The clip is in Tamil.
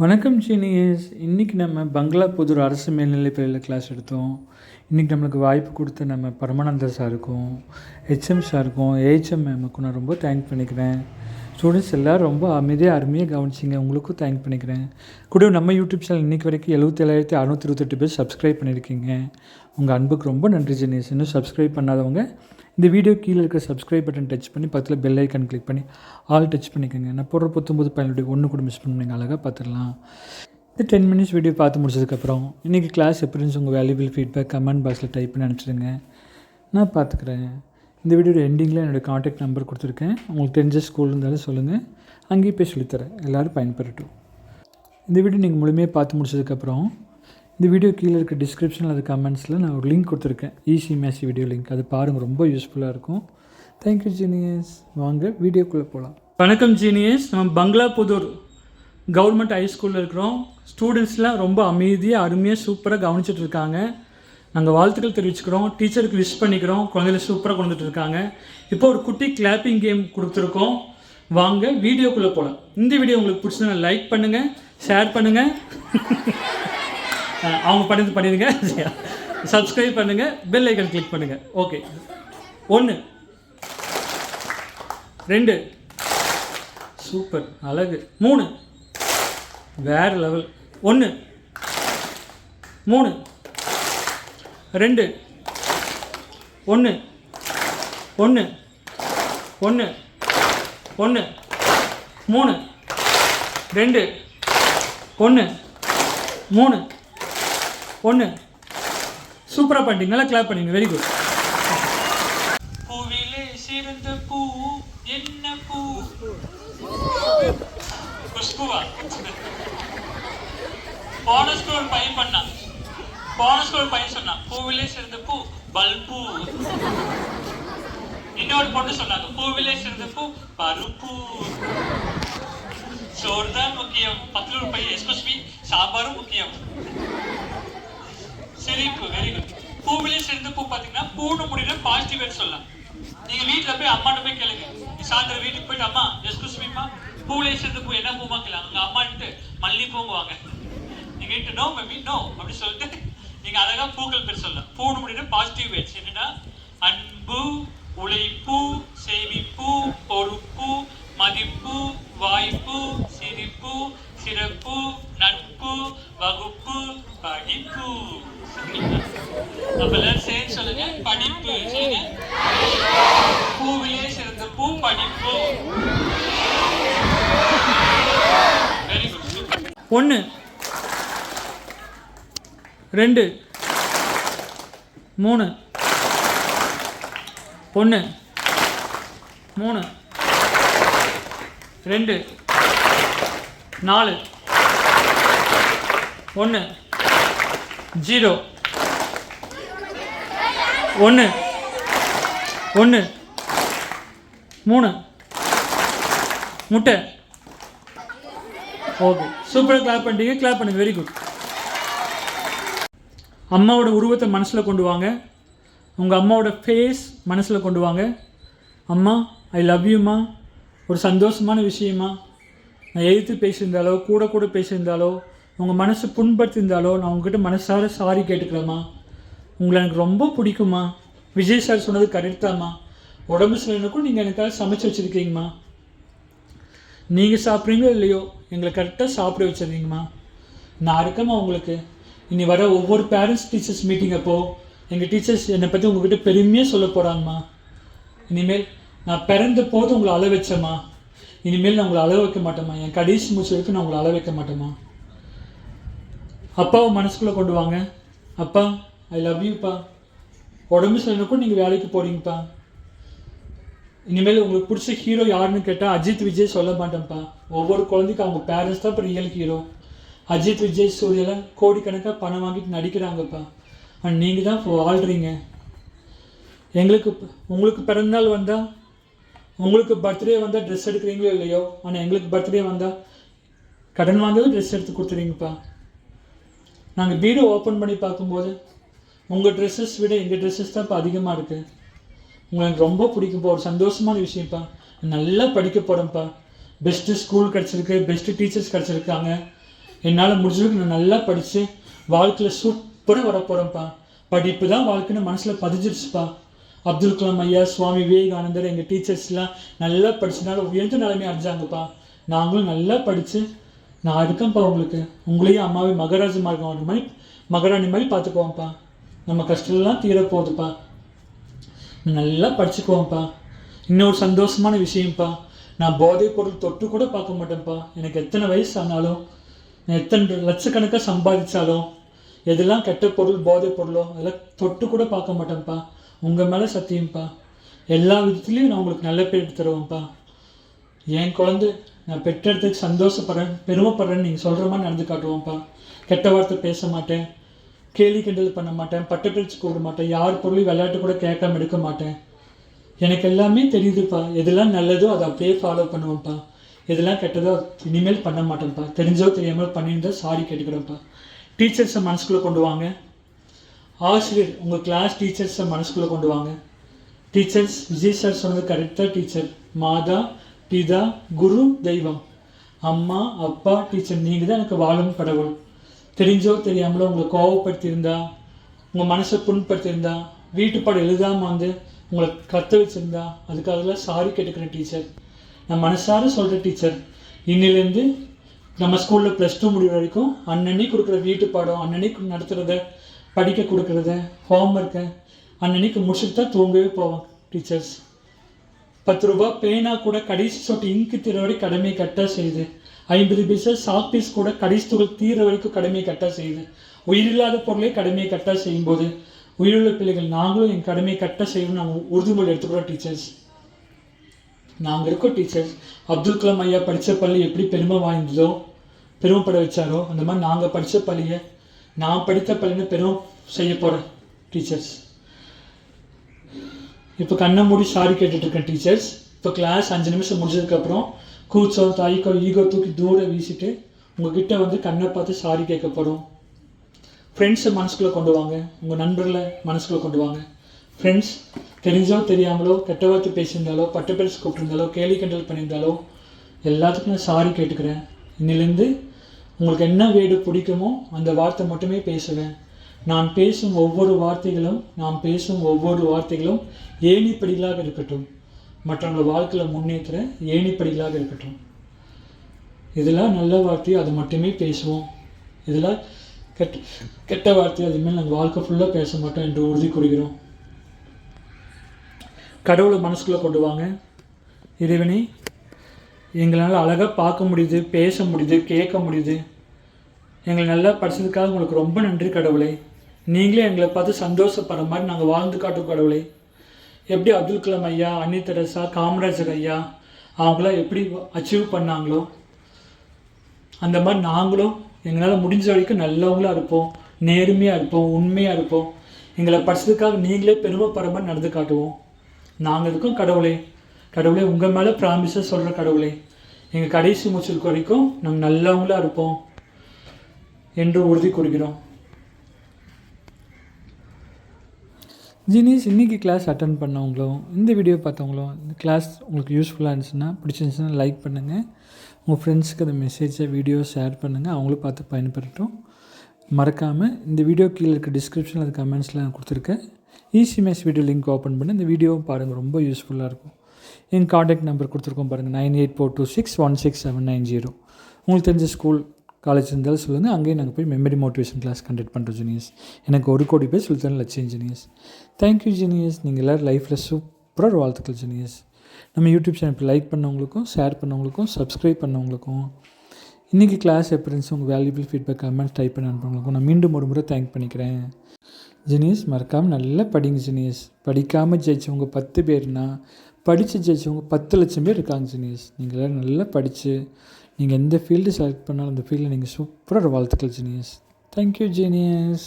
வணக்கம் சீனியர்ஸ். இன்றைக்கி நம்ம பங்களா புதூர் அரசு மேல்நிலை பள்ளியில் கிளாஸ் எடுத்தோம். இன்றைக்கி நம்மளுக்கு வாய்ப்பு கொடுத்த நம்ம பரமானந்த சாருக்கும் ஹெச்எம் சாருக்கும் ஏஹெச்எம் மேமுக்கும் நான் ரொம்ப தேங்க் பண்ணிக்கிறேன். ஸ்டூடெண்ட்ஸ் எல்லோரும் ரொம்ப அமைதியாக அருமையாக கவனிச்சிங்க. உங்களுக்கும் தேங்க் பண்ணிக்கிறேன். கூட நம்ம யூடியூப் சேனல் இன்றைக்கி வரைக்கும் எழுபத்தேழாயிரத்தி அறநூற்றி இருபத்தெட்டு பேர் சப்ஸ்கிரைப் பண்ணியிருக்கீங்க. உங்கள் அன்புக்கு ரொம்ப நன்றி ஜெனேஷ். இன்னும் சப்ஸ்கிரைப் பண்ணாதவங்க இந்த வீடியோ கீழே இருக்கிற சப்ஸ்கிரைப் பட்டன் டச் பண்ணி பக்கத்தில் பெல் ஐக்கன் கிளிக் பண்ணி ஆல் டச் பண்ணிக்கோங்க. நான் போடுற பத்தொம்பது பதினெட்டு ஒன்று கூட மிஸ் பண்ணி அழகாக பார்த்துடலாம். இந்த டென் மினிட்ஸ் வீடியோ பார்த்து முடிச்சதுக்கப்புறம் இன்றைக்கி கிளாஸ் எப்படி இருந்துச்சு உங்கள் வேல்யூபிள் ஃபீட்பேக் கமெண்ட் பாக்ஸில் டைப் பண்ணி அனுப்பிச்சிடுங்க. நான் பார்த்துக்குறேன். இந்த வீடியோட எண்டிங்கில் என்னோடய காண்டாக்ட் நம்பர் கொடுத்துருக்கேன். உங்களுக்கு தெரிஞ்ச ஸ்கூல் இருந்தாலும் சொல்லுங்கள் அங்கேயும் போய் சொல்லித்தரேன். எல்லோரும் பயன்பெறட்டும். இந்த வீடியோ நீங்கள் முழுமையாக பார்த்து முடிச்சதுக்கப்புறம் இந்த வீடியோ கீழே இருக்க டிஸ்கிரிப்ஷனில் அது கமெண்ட்ஸில் நான் ஒரு லிங்க் கொடுத்துருக்கேன். ஈஸி மேசி வீடியோ லிங்க் அது பாருங்கள் ரொம்ப யூஸ்ஃபுல்லாக இருக்கும். தேங்க்யூ ஜீனியஸ் வாங்க வீடியோக்குள்ளே போகலாம் வணக்கம் ஜீனியஸ் நம்ம பங்களா புதூர் கவர்மெண்ட் ஹை ஸ்கூலில் இருக்கிறோம். ஸ்டூடெண்ட்ஸ்லாம் ரொம்ப அமைதியாக அருமையாக சூப்பராக கவனிச்சிட்டு இருக்காங்க. நாங்கள் வாழ்த்துக்கள் தெரிவிச்சுக்கிறோம். டீச்சருக்கு விஷ் பண்ணிக்கிறோம். குழந்தைகள் சூப்பராக கொண்டு இருக்காங்க. இப்போ ஒரு குட்டி கிளாப்பிங் கேம் கொடுத்துருக்கோம். வாங்க வீடியோக்குள்ளே போகலாம் இந்த வீடியோ உங்களுக்கு பிடிச்சதுன்னா லைக் பண்ணுங்கள் ஷேர் பண்ணுங்கள் அவங்க பண்ணது பண்ணிடுங்க. சப்ஸ்கிரைப் பண்ணுங்கள் பெல் ஐக்கன் கிளிக் பண்ணுங்கள் ஓகே ஒன்று ரெண்டு. சூப்பர். அழகு. மூணு. வேறு லெவல் ஒன்று மூணு. ரெண்டு. ஒன்று ஒன்று ஒன்று ஒன்று மூணு. ரெண்டு. ஒன்று மூணு. ஒன்று சூப்பராக பண்ணிட்டீங்க. நல்லா கிளாப் பண்ணீங்க வெரி குட் பூவிலே சிறந்த பூ. என்ன பூ? குஷ்புவா போன ஸ்கூல் பையன் பண்ணான் போன ஸ்கூல் பையன் சொன்னான். பூவிலே சிறந்த பூ பல்பூ. இன்னொரு பொண்ணு சொன்னாங்க பூவிலே சிறந்த பூ பருப்பு. சோறு தான் முக்கியம். பத்து நூறு பையன் எஸ்கூஸ் மீ சாம்பாரும் முக்கியம். சிரிப்பு வெரி குட் பூவிலே சேர்ந்த பூ பாத்தீங்கன்னா பூன்னு முடியல பாசிட்டிவ் வேர்ட் சொல்லலாம். நீங்க வீட்டுல போய் அம்மாட்ட போய் கேளுங்க. நீ சாயந்தரம் வீட்டுக்கு போயிட்டு அம்மா எஸ்கூஸ் மீமா பூவிலே சேர்ந்த பூ என்ன பூமா கேளாங்க. உங்க அம்மான்ட்டு மல்லி பூங்குவாங்க நீங்க வீட்டு நோ மம்மி நோ அப்படின்னு சொல்லிட்டு நீங்க அழகா பூக்கள் பேர் சொல்லலாம். பூன்னு முடியல பாசிட்டிவ் வேர்ட்ஸ். என்னன்னா அன்பு உழைப்பு சேமிப்பு பொறுப்பு மதிப்பு வாய்ப்பு சிரிப்பு சிறப்பு நட்பு வகுப்பு படிப்பு. நம்ம எல்லாரும் சேர்ந்து சொல்லுங்க படிப்பு. பூவிலே சிறந்த பூ படிப்பு. குட் ஒன்று ரெண்டு. மூணு. ஒன்று மூணு. ரெண்டு. நாலு. ஒன்று ஜீரோ. ஒன்று ஒன்று மூணு. முட்டை. ஓகே. சூப்பராக கிளாப் பண்ணிட்டீங்க. கிளாப் பண்ணுங்க. வெரி குட் அம்மாவோட உருவத்தை மனசில் கொண்டு வாங்க. உங்கள் அம்மாவோட ஃபேஸ் மனசில் கொண்டு வாங்க. அம்மா ஐ லவ் யூம்மா ஒரு சந்தோஷமான விஷயமா. நான் எழுத்து பேசியிருந்தாலோ கூட கூட பேசியிருந்தாலோ உங்கள் மனசு புண்படுத்தியிருந்தாலோ நான் உங்ககிட்ட மனசார சாரி கேட்டுக்கிறேம்மா உங்களை எனக்கு ரொம்ப பிடிக்குமா? விஜய் சார் சொன்னது கரெக்டாம்மா. உடம்பு சரியில்லைனாக்கும் நீங்கள் எனக்காக சமைச்சு வச்சுருக்கீங்கம்மா. நீங்கள் சாப்பிட்றீங்களோ இல்லையோ எங்களை கரெக்டாக சாப்பிட வச்சிருந்தீங்கம்மா நான் இருக்கம்மா உங்களுக்கு. இனி வர ஒவ்வொரு பேரண்ட்ஸ் டீச்சர்ஸ் மீட்டிங் அப்போ எங்கள் டீச்சர்ஸ் என்னை பற்றி உங்ககிட்ட பெருமையாக சொல்ல போகிறாங்கம்மா இனிமேல் நான் பிறந்த போது உங்களை அள வச்சேம்மா. இனிமேல் நான் உங்களை அள வைக்க மாட்டேம்மா. என் கடைசி மூச்சு வரைக்கும் நான் உங்களை அழ வைக்க மாட்டேம்மா. அப்பாவை மனசுக்குள்ளே கொண்டு வாங்க. அப்பா ஐ லவ் யூப்பா உடம்பு சரியில்லைனாக்கும் நீங்கள் வேலைக்கு போகிறீங்கப்பா இனிமேல் உங்களுக்கு பிடிச்ச ஹீரோ யாருன்னு கேட்டால் அஜித் விஜய் சொல்ல மாட்டேன்ப்பா. ஒவ்வொரு குழந்தைக்கும் அவங்க பேரண்ட்ஸ் தான் இப்போ ரியல் ஹீரோ அஜித் விஜய் சூரியலாம் கோடிக்கணக்காக பணம் வாங்கிட்டு நடிக்கிறாங்கப்பா. அண்ட் நீங்கள் தான் இப்போ வாழ்கிறீங்க எங்களுக்கு உங்களுக்கு பிறந்தநாள் வந்தால் உங்களுக்கு பர்த்டே வந்தால் ட்ரெஸ் எடுக்கிறீங்களோ இல்லையோ? ஆனால் எங்களுக்கு பர்த்டே வந்தால் கடன் வாங்கவே ட்ரெஸ் எடுத்து கொடுத்துறீங்கப்பா. நாங்கள் வீடு ஓப்பன் பண்ணி பார்க்கும்போது உங்கள் ட்ரெஸ்ஸஸ் விட எங்கள் ட்ரெஸ்ஸஸ் தான் இப்போ அதிகமாக இருக்குது உங்களை எனக்கு ரொம்ப பிடிக்கும்ப்பா. ஒரு சந்தோஷமான விஷயம்ப்பா. நல்லா படிக்க போகிறேன்ப்பா பெஸ்ட்டு ஸ்கூல் கிடச்சிருக்கு பெஸ்ட்டு டீச்சர்ஸ் கிடச்சிருக்காங்க. என்னால் முடிஞ்சளவுக்கு நான் நல்லா படித்து வாழ்க்கையில் சூப்பராக வரப்போகிறேன்ப்பா படிப்பு தான் வாழ்க்கைன்னு மனசில் பதிஞ்சிருச்சுப்பா. அப்துல் கலாம் ஐயா சுவாமி விவேகானந்தர் எங்கள் டீச்சர்ஸ்லாம் நல்லா படிச்சனால உயர்ந்த நிலைமை அடைஞ்சாங்கப்பா. நாங்களும் நல்லா படித்து நான் இருக்கேன்ப்பா உங்களுக்கு. உங்களையும் அம்மாவே மகராஜ மார்க்கம் மாதிரி மகராணி மாதிரி பார்த்துக்குவோம்ப்பா. நம்ம கஷ்டம்லாம் தீரப்போகுதுப்பா நல்லா படிச்சுக்குவோம்ப்பா. இன்னொரு சந்தோஷமான விஷயம்ப்பா. நான் போதைப் பொருள் தொட்டு கூட பார்க்க மாட்டேன்ப்பா. எனக்கு எத்தனை வயசு ஆனாலும் எத்தனை லட்சக்கணக்காக சம்பாதிச்சாலும் எதெல்லாம் கெட்ட பொருள் போதைப் பொருளோ அதெல்லாம் தொட்டு கூட பார்க்க மாட்டேன்ப்பா. உங்கள் மேலே சத்தியம்ப்பா. எல்லா விதத்துலேயும் நான் உங்களுக்கு நல்ல பேர் தருவேன்ப்பா. என் குழந்தை நான் பெற்றெடுத்துக்கு சந்தோஷப்படுறேன் பெருமைப்படுறேன்னு நீங்கள் சொல்கிற மாதிரி நடந்து காட்டுவோம்ப்பா. கெட்ட வார்த்தை பேச மாட்டேன். கேலி கிண்டல் பண்ண மாட்டேன். பட்டை பிரிச்சு கூப்பிட மாட்டேன். யார் பொருளையும் விளையாட்டு கூட கேட்காம எடுக்க மாட்டேன். எனக்கு எல்லாமே தெரியுதுப்பா. எதெல்லாம் நல்லதோ அதை அப்படியே ஃபாலோ பண்ணுவேன்ப்பா இதெல்லாம் கெட்டதோ இனிமேல் பண்ண மாட்டேன்ப்பா. தெரிஞ்சோ தெரியாமல் பண்ணியிருந்தா சாரி கேட்டுக்கிறேன்ப்பா. டீச்சர்ஸை மனசுக்குள்ளே கொண்டு வாங்க. ஆசிரியர் உங்கள் கிளாஸ் டீச்சர்ஸை மனசுக்குள்ளே கொண்டு வாங்க. டீச்சர்ஸ் விஜய் சார் சொன்னது கரெக்டாக டீச்சர் மாதா பிதா குரு தெய்வம். அம்மா அப்பா டீச்சர் நீங்கள் தான் எனக்கு வாழும் கடவுள். தெரிஞ்சோ தெரியாமலோ உங்களை கோவப்படுத்தியிருந்தா உங்கள் மனசை புண்படுத்தியிருந்தா வீட்டுப்பாடு எழுதாமல் வந்து உங்களை கற்று வச்சுருந்தா அதுக்காகலாம் சாரி கேட்டுக்கிறேன் டீச்சர் நான் மனசார சொல்கிறேன் டீச்சர் இன்னிலேருந்து நம்ம ஸ்கூலில் ப்ளஸ் டூ முடிவு வரைக்கும் அன்னன்னைக்கு கொடுக்குற வீட்டு பாடம் அன்னன்னைக்கு நடத்துகிறத படிக்க கொடுக்குறத ஹோம் ஒர்க்கை அன்னன்னைக்கு முடிச்சுட்டு தான் தூங்கவே போவோம் டீச்சர்ஸ் பத்து ரூபா பேனா கூட கடைசி சொட்டு இங்கு தீர வரை கடமை கட்ட செய்யுது. ஐம்பது பைசா சாப்பீஸ் கூட கடைசி தொகை தீர வரைக்கும் கடமை கட்ட செய்யுது. உயிரில்லாத பொருளே கடமையை கட்ட செய்யும்போது உயிருள்ள பிள்ளைகள் நாங்களும் என் கடமை கட்ட செய்யணும்னு நாங்கள் உறுதிமொழி எடுத்துக்கிறோம் டீச்சர்ஸ் நாங்கள் இருக்கோம் டீச்சர்ஸ் அப்துல் கலாம் ஐயா படித்த பள்ளி எப்படி பெருமை வாய்ந்ததோ பெருமைப்பட வச்சாரோ அந்த மாதிரி நாங்கள் படித்த பள்ளியை நான் படித்த பள்ளின்னு பெரும் செய்ய போகிறேன் டீச்சர்ஸ் இப்போ கண்ணை மூடி சாரி கேட்டுட்ருக்கேன் டீச்சர்ஸ் இப்போ கிளாஸ் அஞ்சு நிமிஷம் முடிஞ்சதுக்கப்புறம் கூச்சம் தாய்க்கோ ஈகோ தூக்கி தூர வீசிட்டு உங்ககிட்ட வந்து கண்ணை பார்த்து சாரி கேட்கப்படும். ஃப்ரெண்ட்ஸை மனசுக்குள்ளே கொண்டு வாங்க. உங்கள் நண்பர்களை மனசுக்குள்ளே கொண்டு வாங்க. ஃப்ரெண்ட்ஸ் தெரிஞ்சோ தெரியாமலோ கெட்ட வார்த்தை பேசியிருந்தாலோ பட்ட பேர் கூப்பிட்டுருந்தாலோ கேலி கிண்டல் பண்ணியிருந்தாலோ எல்லாத்துக்கும் நான் சாரி கேட்டுக்கிறேன். இன்னிலேருந்து உங்களுக்கு என்ன வேடு பிடிக்குமோ அந்த வார்த்தை மட்டுமே பேசுவேன். நான் பேசும் ஒவ்வொரு வார்த்தைகளும் நான் பேசும் ஒவ்வொரு வார்த்தைகளும் ஏணிப்படிகளாக இருக்கட்டும். மற்றவங்கள வாழ்க்கையில் முன்னேற்ற ஏணிப்படிகளாக இருக்கட்டும். இதெல்லாம் நல்ல வார்த்தை அது மட்டுமே பேசுவோம். இதெல்லாம் கெட்ட கெட்ட வார்த்தை அதுமாரி நாங்கள் வாழ்க்கை ஃபுல்லாக பேச மாட்டோம் என்று உறுதி கூறுகிறோம். கடவுளை மனசுக்குள்ளே கொண்டு வாங்க. இறைவனே எங்களால் அழகாக பார்க்க முடியுது பேச முடியுது கேட்க முடியுது. எங்களை நல்லா படித்ததுக்காக உங்களுக்கு ரொம்ப நன்றி கடவுளே. நீங்களே எங்களை பார்த்து சந்தோஷப்படுற மாதிரி நாங்கள் வாழ்ந்து காட்டும் கடவுளே. எப்படி அப்துல் கலாம் ஐயா அன்னி தெரசா காமராஜர் ஐயா அவங்களாம் எப்படி அச்சீவ் பண்ணாங்களோ அந்த மாதிரி நாங்களும் எங்களால் முடிஞ்ச வரைக்கும் நல்லவங்களாக இருப்போம் நேர்மையாக இருப்போம் உண்மையாக இருப்போம். எங்களை படித்ததுக்காக நீங்களே பெருமைப்படுற மாதிரி நடந்து காட்டுவோம். நாங்கள் இருக்கோம் கடவுளே. கடவுளே உங்கள் மேலே ப்ராமிஸை சொல்கிற கடவுளே. எங்கள் கடைசி மூச்சுக்கு வரைக்கும் நாங்கள் நல்லவங்களாக இருப்போம் என்று உறுதி கூறுகிறோம். ஜீனிஸ் இன்றைக்கி கிளாஸ் அட்டன் பண்ணவங்களும் இந்த வீடியோ பார்த்தவங்களும் இந்த கிளாஸ் உங்களுக்கு யூஸ்ஃபுல்லாக இருந்துச்சுன்னா பிடிச்சிருந்துச்சுன்னா லைக் பண்ணுங்கள் உங்கள் ஃப்ரெண்ட்ஸுக்கு அந்த மெசேஜை வீடியோ ஷேர் பண்ணுங்கள் அவங்களும் பார்த்து பயன்படுத்தும். மறக்காமல் இந்த வீடியோ கீழே இருக்க டிஸ்கிரிப்ஷனில் அது கமெண்ட்ஸ்லாம் கொடுத்துருக்கேன். Easy maths video link open பண்ணி. இந்த வீடியோவும் பாருங்கள் ரொம்ப யூஸ்ஃபுல்லாக இருக்கும். என் காண்டாக்ட் நம்பர் கொடுத்துருக்கோம் பாருங்கள் nine eight four two six one six seven nine zero உங்களுக்கு தெரிஞ்ச ஸ்கூல் காலேஜ் இருந்தாலும் சொல்லுங்கள் அங்கேயும் நாங்கள் போய் மெமரி மோட்டிவேஷன் கிளாஸ் கண்டக்ட் பண்ணுறோம் ஜூனியர்ஸ் எனக்கு ஒரு கோடி பேர் சுல்தான் லட்சியம் ஜூனியர்ஸ் தேங்க்யூ ஜூனியர்ஸ் நீங்கள் எல்லோரும் லைஃப்பில் சூப்பராக வாழ்த்துக்கள் ஜூனியர்ஸ் நம்ம யூடியூப் சேனல் லைக் பண்ணவங்களுக்கும் ஷேர் பண்ணவங்களுக்கும் சப்ஸ்கிரைப் பண்ணவங்களுக்கும் இன்றைக்கி கிளாஸ் எப்படி இருந்துச்சு உங்கள் வேல்யூபிள் ஃபீட்பேக் கமெண்ட்ஸ் டைப் பண்ண அனுப்புறவங்களுக்கும் நான் மீண்டும் ஒரு முறை தேங்க் பண்ணிக்கிறேன். ஜெனியஸ் மறக்காமல் நல்லா படிங்க ஜெனியஸ். படிக்காமல் ஜெயிச்சவங்க பத்து பேர்னா படித்து ஜெயிச்சவங்க பத்து லட்சம் பேர் இருக்காங்க ஜெனியஸ். நீங்கள் நல்லா படித்து நீங்கள் எந்த ஃபீல்டு செலக்ட் பண்ணாலும் அந்த ஃபீல்டில் நீங்கள் சூப்பராக வாழ்த்துக்கள் ஜீனியஸ். Thank you genius.